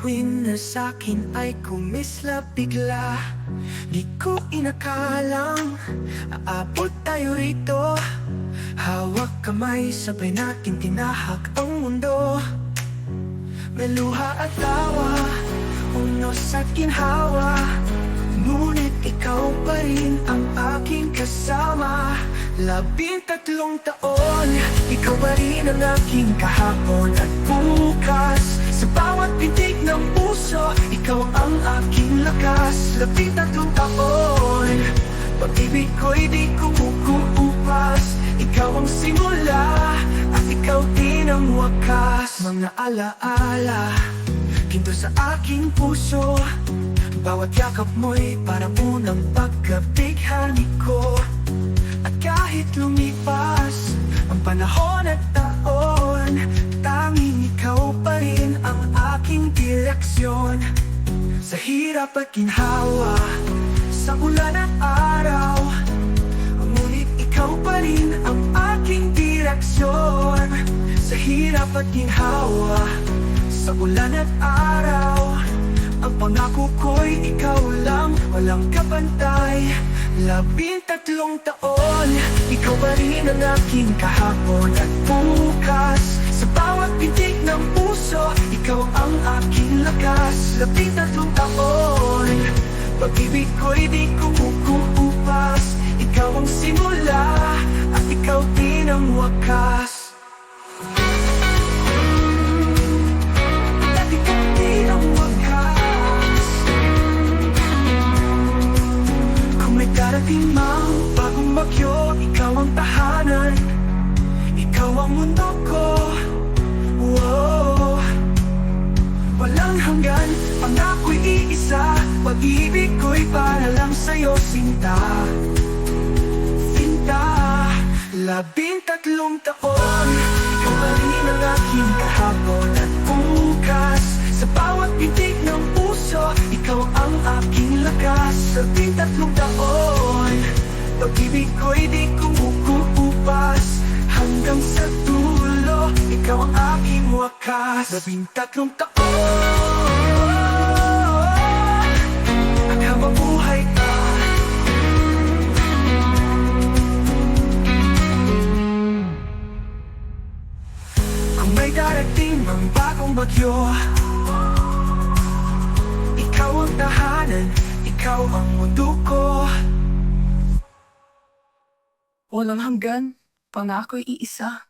bituin na sa'kin ay kumisla bigla. Di ko inakalang aabot tayo rito. Hawak kamay, sabay natin tinahak ang mundo. May luha at tawa, unos at ginhawa. Ngunit ikaw pa rin ang aking kasama. Labing tatlong taon Ikaw pa rin ang aking kahapon at bukas. Sa bawat pintig ng puso Ikaw ang aking lakas. Labing tatlong taon Pag-ibig ko'y di kumukuupas Ikaw ang simula At ikaw din ang wakas. Mga alaala Ginto sa aking puso. Bawat yakap mo'y parang unang pagkabighani ko At kahit lumipas Ang panahon at taon Tanging ikaw pa rin ang aking direksyon. Sa hirap at ginhawa Sa ulan at araw Ngunit ikaw pa rin ang aking direksyon. Sa hirap at ginhawa Sa ulan at araw Ang pangako ko'y ikaw lang Walang kapantay Labing tatlong taon Ikaw pa rin ang aking kahapon at bukas. Sa bawat pintig ng puso Ikaw ang aking lakas. Labing tatlong taon Pag-ibig ko'y di kumukuupas Ikaw ang simula At ikaw din ang wakas. Darating mang bagong bagyo Ikaw ang tahanan. Ikaw ang mundo ko. Whoa. Walang hanggan, pangako'y iisa Pag-ibig ko'y para lang sa'yo, sinta. Sinta. Labing tatlong taon Ikaw pa rin ang aking kahapon at bukas. Sa bawat pitik ng puso Ikaw ang aking lakas. Labing tatlong taon Pag-ibig ko'y di kumukupas Hanggang sa dulo Ikaw ang aking wakas. Labing tatlong taon. At habang buhay ka. Kung may darating mang bagong bagyo Ikaw ang tahanan, ikaw ang mundo ko Walang hanggan, pangako'y iisa